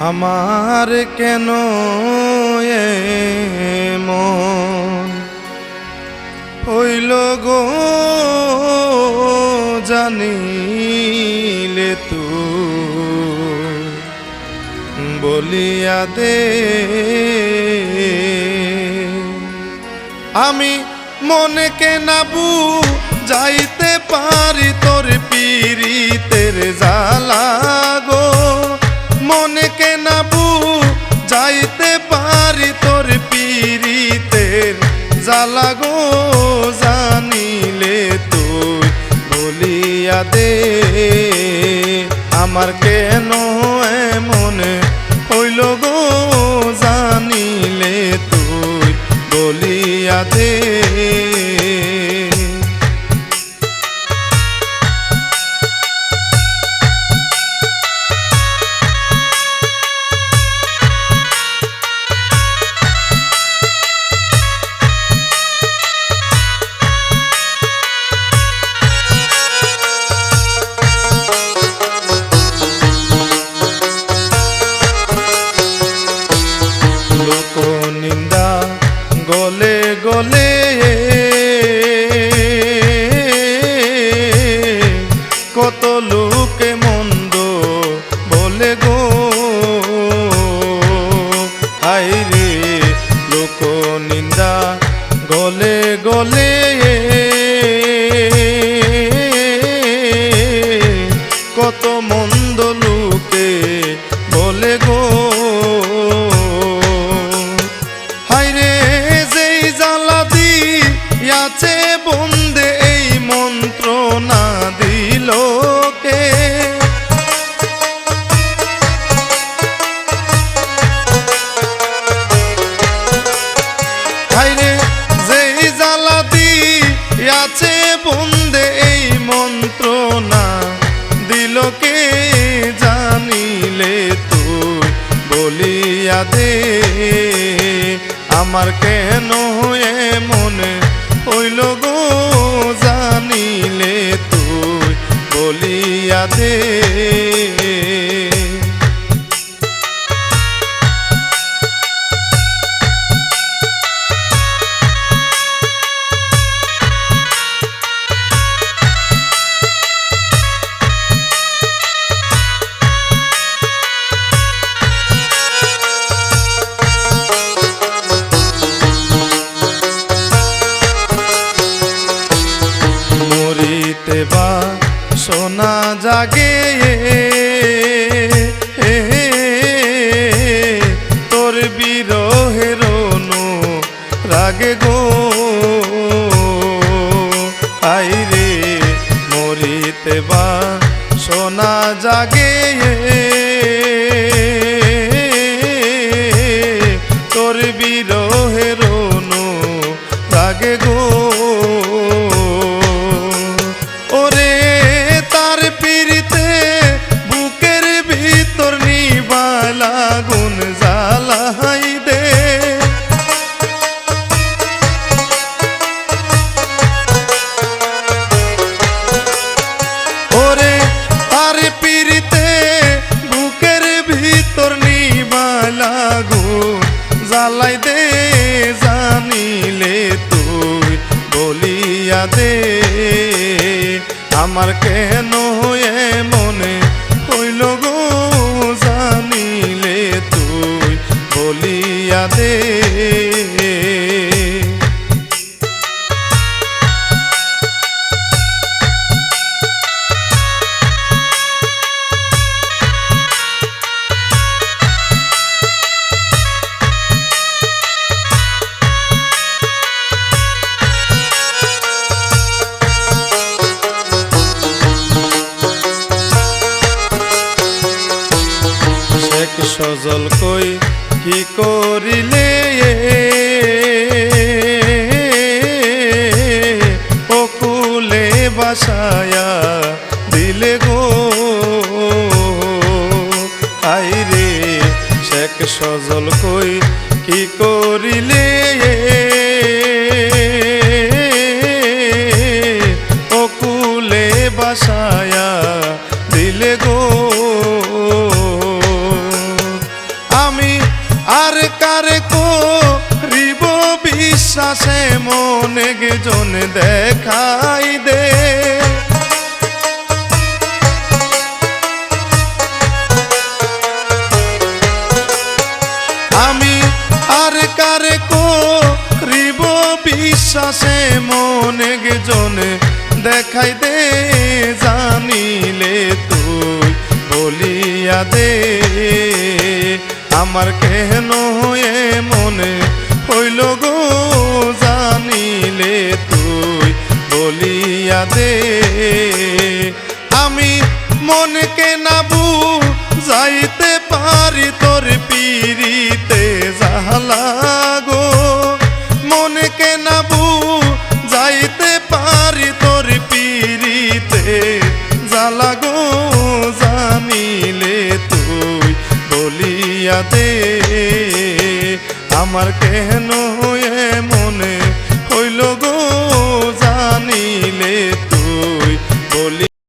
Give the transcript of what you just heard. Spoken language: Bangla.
আমার কেন মন হইল গো জানিলে তু বলিয়া দে। আমি মনকে নাবু যাইতে পারি তোর পিরিতের জালা গো গো। Hayri দিয়াছে বন্দে এই মন্ত্র না দিলকে জানিলে তুই? বলিয়া দে, আমার কেন হয়ে মনে হইল গো জানিলে তুই? বলিয়া দে বা সোনা জাগে। তোর বিরহের নু রাগে গো। আইরে মরিতে বা সোনা জাগে। তোর বিরহের দে আমার কেন হয়ে মনে সজল কই কি করিলে অকুলে বাসায়া দিলে গো। আইরে শেখ সজল কই কি করিলে আর কারে রিব বিশ্বাসে মনে জন দেখাই দে। আমি আর কারে রিব বিশ্বাসে মনে জন দেখাই দে আমার কেন হয়ে মনে হইল গো জানিলে তুই বলিয়া দে। আমি মনকে না রাতে আমার কেন মনে হইল গো?